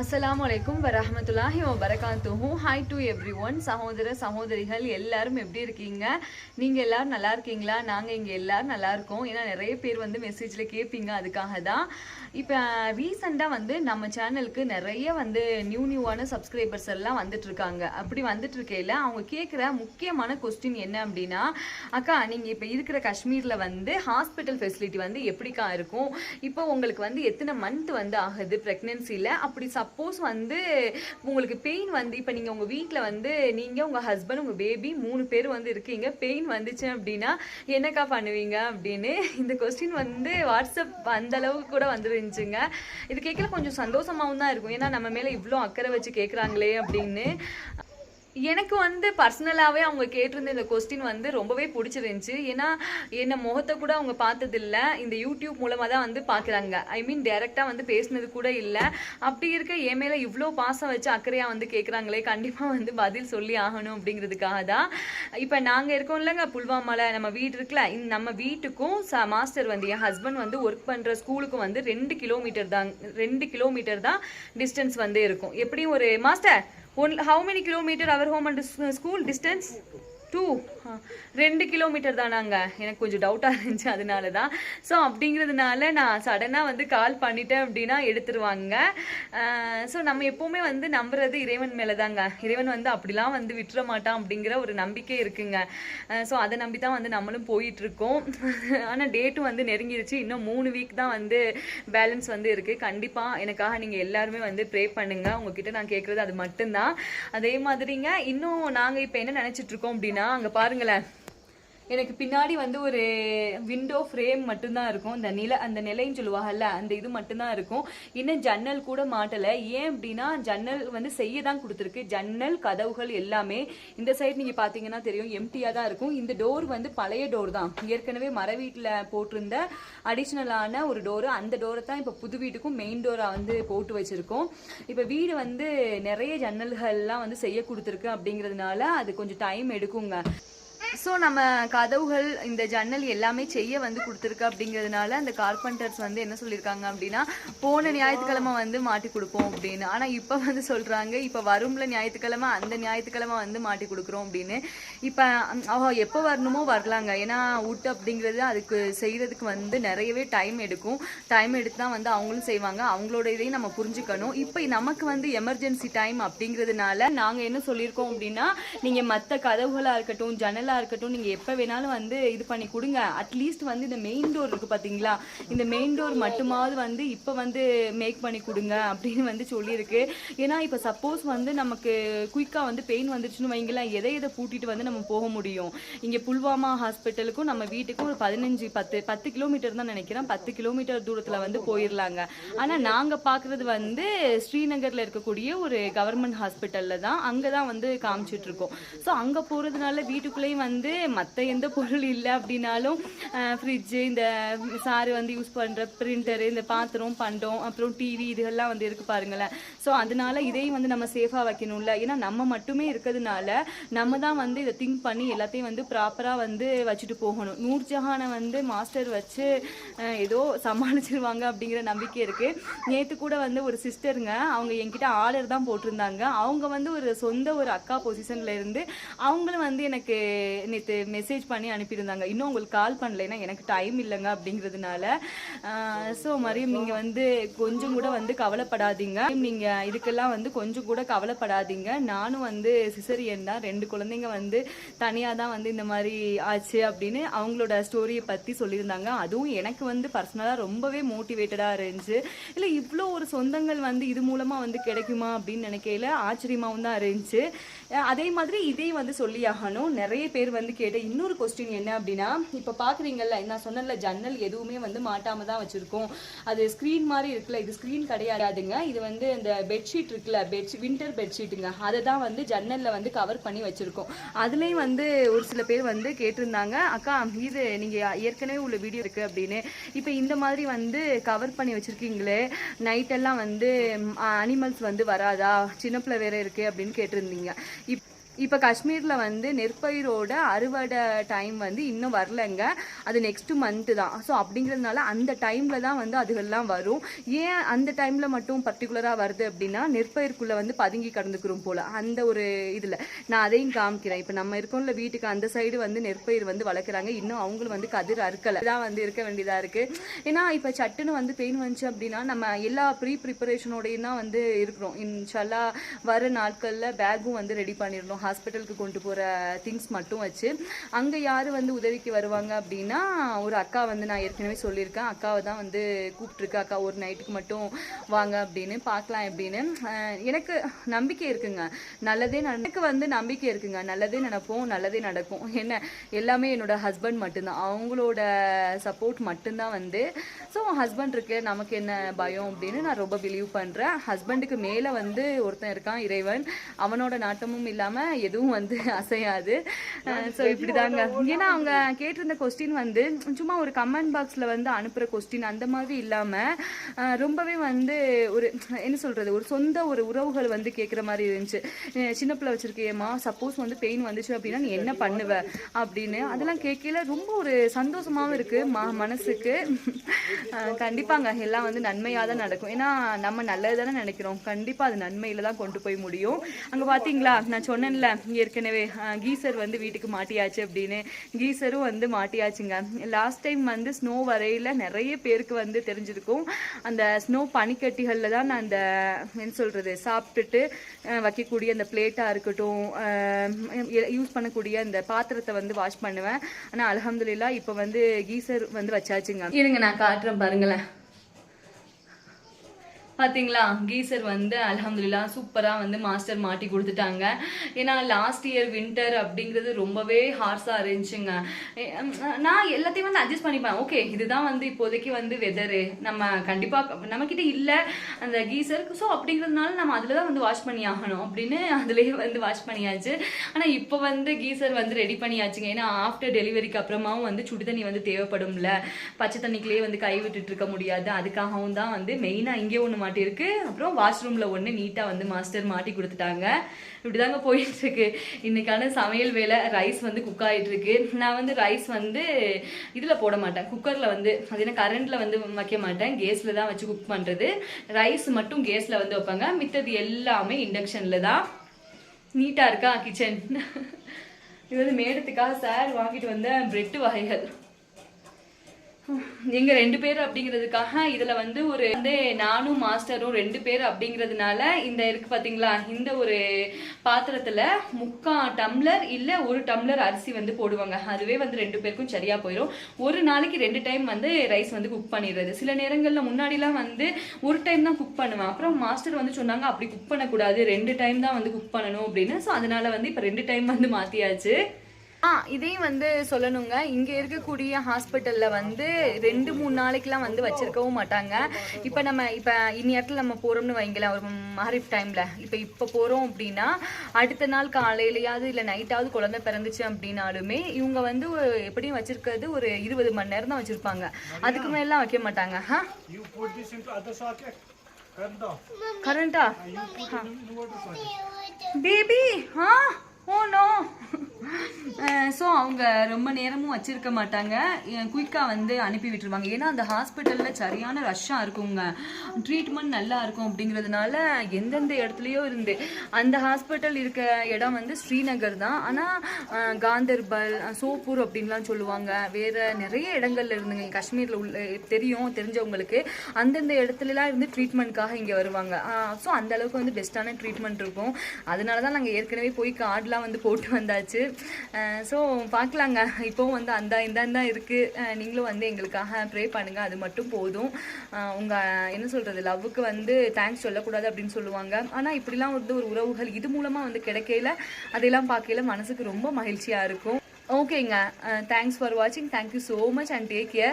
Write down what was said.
அஸ்ஸலாமு அலைக்கும் வரஹமத்துல்லாஹி வபரகாத்துஹு. ஹாய் டு எவ்ரி ஒன் சகோதர சகோதரிகள் எல்லாரும் எப்படி இருக்கீங்க? நீங்கள் எல்லாரும் நல்லா இருக்கீங்களா? நாங்கள் இங்கே எல்லோரும் நல்லா இருக்கோம். ஏன்னா நிறைய பேர் வந்து மெசேஜில் கேட்பீங்க அதுக்காக தான் இப்போ ரீசெண்டாக வந்து நம்ம சேனலுக்கு நிறைய வந்து நியூ நியூவான சப்ஸ்கிரைபர்ஸ் எல்லாம் வந்துட்ருக்காங்க அப்படி வந்துட்டுருக்கையில் அவங்க கேட்குற முக்கியமான கொஸ்டின் என்ன அப்படின்னா அக்கா நீங்கள் இப்போ இருக்கிற காஷ்மீரில் வந்து ஹாஸ்பிட்டல் ஃபெசிலிட்டி வந்து எப்படிக்கா இருக்கும்? இப்போ உங்களுக்கு வந்து எத்தனை மந்த் வந்து ஆகுது ப்ரெக்னென்சியில் அப்படி சப் சப்போஸ் வந்து உங்களுக்கு பெயின் வந்து இப்போ நீங்கள் உங்கள் வீட்டில் வந்து நீங்கள் உங்கள் ஹஸ்பண்ட் உங்கள் பேபி மூணு பேர் வந்து இருக்கீங்க. பெயின் வந்துச்சு அப்படின்னா என்னக்கா பண்ணுவீங்க அப்படின்னு இந்த கொஸ்டின் வந்து வாட்ஸ்அப் அந்த அளவுக்கு கூட வந்துருந்துச்சுங்க. இது கேட்கல கொஞ்சம் சந்தோஷமாவும் தான் இருக்கும். ஏன்னா நம்ம மேலே இவ்வளோ அக்கறை வச்சு கேட்குறாங்களே அப்படின்னு. எனக்கு வந்து பர்சனலாகவே அவங்க கேட்டிருந்த இந்த கொஸ்டின் வந்து ரொம்பவே பிடிச்சிருந்துச்சு. ஏன்னா என்ன முகத்தை கூட அவங்க பார்த்ததில்ல. இந்த யூடியூப் மூலமாக தான் வந்து பார்க்குறாங்க. ஐ மீன் டைரெக்டாக வந்து பேசினது கூட இல்லை. அப்படி இருக்க என் மேலே இவ்வளோ பாசம் வச்சு அக்கறையாக வந்து கேட்குறாங்களே கண்டிப்பாக வந்து பதில் சொல்லி ஆகணும் அப்படிங்கிறதுக்காக தான். இப்போ நாங்கள் இருக்கோம் இல்லைங்க புல்வாமாவில் நம்ம வீடு இருக்குல்ல இந்த நம்ம வீட்டுக்கும் ச மாஸ்டர் வந்து என் ஹஸ்பண்ட் வந்து ஒர்க் பண்ணுற ஸ்கூலுக்கும் வந்து ரெண்டு கிலோமீட்டர் தான் ரெண்டு கிலோமீட்டர் தான் டிஸ்டன்ஸ் வந்து இருக்கும். எப்படியும் ஒரு master one how many kilometre our home and school distance two ரெண்டு கிலோமீட்டர் தானாங்க. எனக்கு கொஞ்சம் டவுட்டாக இருந்துச்சு அதனால தான் ஸோ அப்படிங்கிறதுனால நான் சடனாக வந்து கால் பண்ணிட்டேன் அப்படின்னா எடுத்துருவாங்க. ஸோ நம்ம எப்போவுமே வந்து நம்புறது இறைவன் மேலே தாங்க இறைவன் வந்து அப்படிலாம் வந்து விட்டுற மாட்டான் அப்படிங்கிற ஒரு நம்பிக்கை இருக்குங்க. ஸோ அதை நம்பி தான் வந்து நம்மளும் போயிட்டுருக்கோம். ஆனால் டேட்டும் வந்து நெருங்கிருச்சு. இன்னும் மூணு வீக் தான் வந்து பேலன்ஸ் வந்து இருக்குது கண்டிப்பாக எனக்காக நீங்கள் எல்லாருமே வந்து ப்ரே பண்ணுங்கள் உங்ககிட்ட நான் கேட்குறது அது மட்டும்தான். அதே மாதிரிங்க இன்னும் நாங்கள் இப்போ என்ன நினச்சிட்ருக்கோம் அப்படின்னா அப்படின்னா அங்கே பாருங்களேன். எனக்கு பின்னாடி வந்து ஒரு விண்டோ ஃப்ரேம் மட்டும்தான் இருக்கும். இந்த நில அந்த நிலைன்னு சொல்லுவாங்கல்ல அந்த இது மட்டும்தான் இருக்கும். இன்னும் ஜன்னல் கூட மாட்டலை. ஏன் அப்படின்னா ஜன்னல் வந்து செய்ய தான் கொடுத்துருக்கு. ஜன்னல் கதவுகள் எல்லாமே இந்த சைடு நீங்கள் பார்த்தீங்கன்னா தெரியும் எம்டியாக தான் இருக்கும். இந்த டோர் வந்து பழைய டோர் தான். ஏற்கனவே மர வீட்டில் போட்டிருந்த அடிஷ்னலான ஒரு டோரு அந்த டோரை தான் இப்போ புது வீட்டுக்கும் மெயின் டோராக வந்து போட்டு வச்சுருக்கோம். இப்போ வீடு வந்து நிறைய ஜன்னல்கள்லாம் வந்து செய்ய கொடுத்துருக்கு அப்படிங்கிறதுனால அது கொஞ்சம் டைம் எடுக்குங்க. ஸோ நம்ம கதவுகள் இந்த ஜன்னல் எல்லாமே செய்ய வந்து கொடுத்துருக்கு அப்படிங்கிறதுனால அந்த கார்பெண்டர்ஸ் வந்து என்ன சொல்லியிருக்காங்க அப்படின்னா போன ஞாயிற்றுக்கிழமை வந்து மாட்டி கொடுப்போம் அப்படின்னு. ஆனால் இப்போ வந்து சொல்கிறாங்க இப்போ வரும்ல ஞாயிற்றுக்கிழமை அந்த ஞாயிற்றுக்கிழமை வந்து மாட்டி கொடுக்குறோம் அப்படின்னு. இப்போ அவ எப்போ வரணுமோ வரலாங்க. ஏன்னா உட் அப்படிங்கிறது அதுக்கு செய்கிறதுக்கு வந்து நிறையவே டைம் எடுக்கும். டைம் எடுத்து தான் வந்து அவங்களும் செய்வாங்க. அவங்களோட இதையும் நம்ம புரிஞ்சுக்கணும். இப்போ நமக்கு வந்து எமர்ஜென்சி டைம் அப்படிங்கிறதுனால நாங்கள் என்ன சொல்லியிருக்கோம் அப்படின்னா நீங்கள் மற்ற கதவுகளாக இருக்கட்டும் ஜன்னல் ஹோட்டலாக இருக்கட்டும். நீங்கள் எப்போ வேணாலும் வந்து இது பண்ணி கொடுங்க. அட்லீஸ்ட் வந்து இந்த மெயின் டோர் இருக்குது பார்த்தீங்களா இந்த மெயின் டோர் மட்டுமாவது வந்து இப்போ வந்து மேக் பண்ணி கொடுங்க அப்படின்னு வந்து சொல்லியிருக்கு. ஏன்னா இப்போ சப்போஸ் வந்து நமக்கு குயிக்காக வந்து பெயின் வந்துருச்சுன்னு வைங்களேன். எதை எதை பூட்டிட்டு வந்து நம்ம போக முடியும்? இங்கே புல்வாமா ஹாஸ்பிட்டலுக்கும் நம்ம வீட்டுக்கும் ஒரு பதினஞ்சு பத்து பத்து கிலோமீட்டர் தான் நினைக்கிறேன். பத்து கிலோமீட்டர் தூரத்தில் வந்து போயிடலாங்க ஆனால் நாங்கள் பார்க்குறது வந்து ஸ்ரீநகரில் இருக்கக்கூடிய ஒரு கவர்மெண்ட் ஹாஸ்பிட்டலில் தான் அங்கே தான் வந்து காமிச்சிட்ருக்கோம் ஸோ அங்கே போகிறதுனால வீட்டுக்குள்ளேயும் வந்து மற்ற எந்த பொருள் இல்லை அப்படின்னாலும் ஃப்ரிட்ஜு இந்த சாரு வந்து யூஸ் பண்ணுற பிரிண்டரு இந்த பாத்திரம் பண்டம் அப்புறம் டிவி இதுகள்லாம் வந்து இருக்குது பாருங்களேன். ஸோ அதனால இதையும் வந்து நம்ம சேஃபாக வைக்கணும்ல. ஏன்னா நம்ம மட்டுமே இருக்கிறதுனால நம்ம தான் வந்து இதை திங்க் பண்ணி எல்லாத்தையும் வந்து ப்ராப்பராக வந்து வச்சுட்டு போகணும். நூர்ஜஹானை வந்து மாஸ்டர் வச்சு ஏதோ சமாளிச்சிருவாங்க அப்படிங்கிற நம்பிக்கை இருக்குது நேற்று கூட வந்து ஒரு சிஸ்டருங்க அவங்க என்கிட்ட ஆர்டர் தான் போட்டிருந்தாங்க. அவங்க வந்து ஒரு சொந்த ஒரு அக்கா பொசிஷனில் இருந்து அவங்களும் வந்து எனக்கு நேற்று மெசேஜ் பண்ணி அனுப்பியிருந்தாங்க. இன்னும் உங்களுக்கு கால் பண்ணலைன்னா எனக்கு டைம் இல்லைங்க அப்படிங்கிறதுனால. ஸோ மரியம் நீங்கள் வந்து கொஞ்சம் கூட வந்து கவலைப்படாதீங்க. நீங்கள் இதுக்கெல்லாம் வந்து கொஞ்சம் கூட கவலைப்படாதீங்க. நானும் வந்து சிசரியன் தான். ரெண்டு குழந்தைங்க வந்து தனியாக தான் வந்து இந்த மாதிரி ஆச்சு அப்படின்னு அவங்களோட ஸ்டோரியை பற்றி சொல்லியிருந்தாங்க. அதுவும் எனக்கு வந்து பர்சனலாக ரொம்பவே மோட்டிவேட்டடாக இருந்துச்சு. இல்லை இவ்வளோ ஒரு சொந்தங்கள் வந்து இது மூலமாக வந்து கிடைக்குமா அப்படின்னு நினைக்கையில ஆச்சரியமாகவும் தான் இருந்துச்சு. அதே மாதிரி இதே வந்து சொல்லியாகணும். நிறைய பேர் பேர் வந்து கேட்ட இன்னொரு கொஸ்டின் என்ன அப்படின்னா இப்போ பார்க்குறீங்கல்ல நான் சொன்னேன்ல ஜன்னல் எதுவுமே வந்து மாட்டாமல் தான் வச்சுருக்கோம். அது ஸ்க்ரீன் மாதிரி இருக்குல்ல இது ஸ்க்ரீன் கிடையாதுங்க. இது வந்து இந்த பெட்ஷீட் இருக்குல்ல பெட் வின்டர் பெட்ஷீட்டுங்க அதை தான் வந்து ஜன்னலில் வந்து கவர் பண்ணி வச்சுருக்கோம். அதுலேயும் வந்து ஒரு சில பேர் வந்து கேட்டிருந்தாங்க அக்கா இது நீங்கள் ஏற்கனவே உள்ள வீடியோ இருக்குது அப்படின்னு. இப்போ இந்த மாதிரி வந்து கவர் பண்ணி வச்சுருக்கீங்களே நைட்டெல்லாம் வந்து அனிமல்ஸ் வந்து வராதா? சின்ன பிள்ளை வேற இருக்கு அப்படின்னு கேட்டிருந்தீங்க. இப் இப்போ காஷ்மீரில் வந்து நெற்பயிரோட அறுவடை டைம் வந்து இன்னும் வரலைங்க. அது நெக்ஸ்ட் மந்த்து தான். ஸோ அப்படிங்கிறதுனால அந்த டைமில் தான் வந்து அதுகள்லாம் வரும். ஏன் அந்த டைமில் மட்டும் பர்டிகுலராக வருது அப்படின்னா நெற்பயிருக்குள்ளே வந்து பதுங்கி கடந்துக்கிறோம் போல். அந்த ஒரு இதில். நான் அதையும் காமிக்கிறேன். இப்போ நம்ம இருக்கோம்ல வீட்டுக்கு அந்த சைடு வந்து நெற்பயிர் வந்து வளர்க்குறாங்க. இன்னும் அவங்களும் வந்து கதிர் அறுக்கலை. தான் வந்து இருக்க வேண்டியதாக இருக்குது ஏன்னா இப்போ சட்டுன்னு வந்து பெயின் வந்துச்சு அப்படின்னா நம்ம எல்லா ப்ரீ ப்ரிப்பரேஷனோடையும் தான் வந்து இருக்கிறோம். இன்ஷல்லா வர நாட்களில் பேக்கும் வந்து ரெடி பண்ணிடணும். ஹாஸ்பிட்டலுக்கு கொண்டு போகிற திங்ஸ் மட்டும் வச்சு அங்கே யார் வந்து உதவிக்கு வருவாங்க அப்படின்னா ஒரு அக்கா வந்து நான் ஏற்கனவே சொல்லியிருக்கேன். அக்காவை தான் வந்து கூப்பிட்ருக்கு அக்கா ஒரு நைட்டுக்கு மட்டும் வாங்க அப்படின்னு பார்க்கலாம் எப்படின்னு. எனக்கு நம்பிக்கை இருக்குங்க. நல்லதே எனக்கு வந்து நம்பிக்கை இருக்குங்க. நல்லதே நினைப்போம் நல்லதே நடக்கும். என்ன எல்லாமே என்னோட ஹஸ்பண்ட் மட்டும்தான். அவங்களோட சப்போர்ட் மட்டும்தான் வந்து. ஸோ ஹஸ்பண்ட் இருக்கு. நமக்கு என்ன பயம் அப்படின்னு நான் ரொம்ப பிலீவ் பண்ணுறேன் ஹஸ்பண்டுக்கு மேலே வந்து ஒருத்தன் இருக்கான் இறைவன். அவனோட நாட்டமும் இல்லாமல் எதுவும் வந்து அசையாது. ஸோ இப்படி தாங்க ஏன்னா அவங்க கேட்டிருந்த கொஸ்டின் வந்து சும்மா ஒரு கமெண்ட் பாக்ஸில் வந்து அனுப்புகிற கொஸ்டின் அந்த மாதிரி இல்லாமல் ரொம்பவே வந்து ஒரு என்ன சொல்கிறது ஒரு சொந்த ஒரு உறவுகள் வந்து கேட்குற மாதிரி இருந்துச்சு. சின்ன பிள்ளை வச்சிருக்கியேம்மா சப்போஸ் வந்து பெயின் வந்துச்சு அப்படின்னா நீ என்ன பண்ணுவ அப்படின்னு. அதெல்லாம் கேட்கல ரொம்ப ஒரு சந்தோஷமாவும் இருக்கு ம மனசுக்கு. கண்டிப்பாங்க எல்லாம் வந்து நன்மையாக தான் நடக்கும். ஏன்னா நம்ம நல்லது தானே நினைக்கிறோம். கண்டிப்பாக அது நன்மையில தான் கொண்டு போய் முடியும். அங்கே பார்த்தீங்களா நான் சொன்னேன்ல ஏற்கனவே கீசர் வந்து வீட்டுக்கு மாட்டியாச்சு அப்படின்னு. கீசரும் வந்து மாட்டியாச்சுங்க. லாஸ்ட் டைம் வந்து ஸ்னோ வரையில நிறைய பேருக்கு வந்து தெரிஞ்சிருக்கும். அந்த ஸ்னோ பனிக்கட்டிகளில் தான் நான் அந்த என்ன சொல்கிறது சாப்பிட்டுட்டு வைக்கக்கூடிய அந்த பிளேட்டாக இருக்கட்டும் யூஸ் பண்ணக்கூடிய அந்த பாத்திரத்தை வந்து வாஷ் பண்ணுவேன். ஆனால் அல்ஹம்துலில்லாஹ் இப்போ வந்து கீசர் வந்து வச்சாச்சுங்க. இருங்க நான் காட்டுறேன் பாருங்களேன். பார்த்தீங்களா கீசர் வந்து அலமதுல்லா சூப்பராக வந்து மாஸ்டர் மாட்டி கொடுத்துட்டாங்க. ஏன்னா லாஸ்ட் இயர் வின்டர் அப்படிங்கிறது ரொம்பவே ஹார்ஸாக இருந்துச்சுங்க. நான் எல்லாத்தையும் வந்து அட்ஜஸ்ட் பண்ணிப்பேன். ஓகே இதுதான் வந்து இப்போதைக்கு வந்து வெதரு நம்ம கண்டிப்பாக நம்மக்கிட்ட இல்லை அந்த கீசருக்கு ஸோ அப்படிங்கிறதுனால நம்ம அதில் தான் வந்து வாஷ் பண்ணி ஆகணும் அப்படின்னு அதுலேயே வந்து வாஷ் பண்ணியாச்சு. ஆனால் இப்போ வந்து கீசர் வந்து ரெடி பண்ணியாச்சுங்க. ஏன்னா ஆஃப்டர் டெலிவரிக்கு அப்புறமாவும் வந்து சுடு தண்ணி வந்து தேவைப்படும்ல. பச்சை தண்ணிக்குள்ளேயே வந்து கை விட்டுட்டு இருக்க முடியாது. அதுக்காகவும் தான் வந்து மெயினாக இங்கே ஒன்று மாட்டியிருக்கு. அப்புறம் வாஷ்ரூமில் ஒன்று நீட்டாக வந்து மாஸ்டர் மாட்டி கொடுத்துட்டாங்க. இப்படிதாங்க தாங்க இருக்கு இன்றைக்கான சமையல் வேலை ரைஸ் வந்து குக் ஆகிட்டுருக்கு நான் வந்து ரைஸ் வந்து இதில் போட மாட்டேன். குக்கரில் வந்து அது என்ன கரண்ட்ல வந்து வைக்க மாட்டேன். கேஸில் தான் வச்சு குக் பண்ணுறது ரைஸ் மட்டும் கேஸில் வந்து வைப்பாங்க. மித்தது எல்லாமே இண்டக்ஷனில் தான். நீட்டாக இருக்கா கிச்சன் இது வந்து மேடத்துக்காக சார் வாங்கிட்டு வந்த பிரெட்டு வகைகள். எங்க ரெண்டு பேர் அப்படிங்கிறதுக்காக இதுல வந்து ஒரு வந்து நானும் மாஸ்டரும் ரெண்டு பேர் அப்படிங்கிறதுனால இந்த இருக்கு பாத்தீங்களா? இந்த ஒரு பாத்திரத்துல முக்கா டம்ளர் இல்ல ஒரு டம்ளர் அரிசி வந்து போடுவாங்க. அதுவே வந்து ரெண்டு பேருக்கும் சரியா போயிடும் ஒரு நாளைக்கு ரெண்டு டைம் வந்து ரைஸ் வந்து குக் பண்ணிடுறது. சில நேரங்கள்ல முன்னாடிலாம் வந்து ஒரு டைம் தான் குக் பண்ணுவேன். அப்புறம் மாஸ்டர் வந்து சொன்னாங்க அப்படி குக் பண்ணக்கூடாது. ரெண்டு டைம் தான் வந்து குக் பண்ணணும். அப்படின்னு. ஸோ அதனால வந்து இப்ப ரெண்டு டைம் வந்து மாத்தியாச்சு. ஆ இதையும் வந்து சொல்லணுங்க. இங்க இருக்கக்கூடிய ஹாஸ்பிட்டல்ல வந்து ரெண்டு மூணு நாளைக்குலாம் வந்து வச்சிருக்கவும் மாட்டாங்க. இப்ப நம்ம இப்ப இந்நேரத்துல நம்ம போறோம்னு வைங்களேன் ஒரு மஹரிப் டைம்ல இப்ப இப்ப போறோம் அப்படின்னா அடுத்த நாள் காலையிலயாவது இல்ல நைட்டாவது குழந்தை பிறந்துச்சு அப்படின்னாலுமே இவங்க வந்து எப்படியும் வச்சிருக்கிறது ஒரு இருபது மணி நேரம் தான் வச்சிருப்பாங்க. அதுக்கு மேலாம் வைக்க மாட்டாங்க. ஹா You put this ஸோ அவங்க ரொம்ப நேரமும் வச்சிருக்க மாட்டாங்க. குயிக்காக வந்து அனுப்பி விட்டுருவாங்க. ஏன்னா அந்த ஹாஸ்பிட்டலில் சரியான ரஷ்ஷாக இருக்குங்க. ட்ரீட்மெண்ட் நல்லா இருக்கும் அப்படிங்கிறதுனால எந்தெந்த இடத்துலையோ இருந்து. அந்த ஹாஸ்பிட்டல் இருக்க இடம் வந்து ஸ்ரீநகர் தான். ஆனால் காந்தர்பல் சோப்பூர் அப்படின்லாம் சொல்லுவாங்க. வேறு நிறைய இடங்கள்ல இருந்துங்க. காஷ்மீரில் உள்ள தெரியும் தெரிஞ்சவங்களுக்கு. அந்தந்த இடத்துலலாம் இருந்து ட்ரீட்மெண்ட்காக இங்கே வருவாங்க. ஸோ அந்த அளவுக்கு வந்து பெஸ்ட்டான ட்ரீட்மெண்ட் இருக்கும். அதனால தான் நாங்கள் ஏற்கனவே போய் கார்டெலாம் வந்து போட்டு வந்தாச்சு. ஸோ பார்க்கலாங்க. இப்போவும் வந்து அந்த இந்த தான் இருக்குது நீங்களும் வந்து எங்களுக்காக ப்ரே பண்ணுங்கள் அது மட்டும் போதும். உங்கள் என்ன சொல்கிறது லவ்வுக்கு வந்து தேங்க்ஸ் சொல்லக்கூடாது அப்படின்னு சொல்லுவாங்க. ஆனால் இப்படிலாம் வந்து ஒரு உறவுகள் இது மூலமாக வந்து கிடைக்கல அதெல்லாம் பார்க்கையில மனசுக்கு ரொம்ப மகிழ்ச்சியாக இருக்கும். ஓகேங்க தேங்க்ஸ் ஃபார் வாட்சிங் thank you so much and take care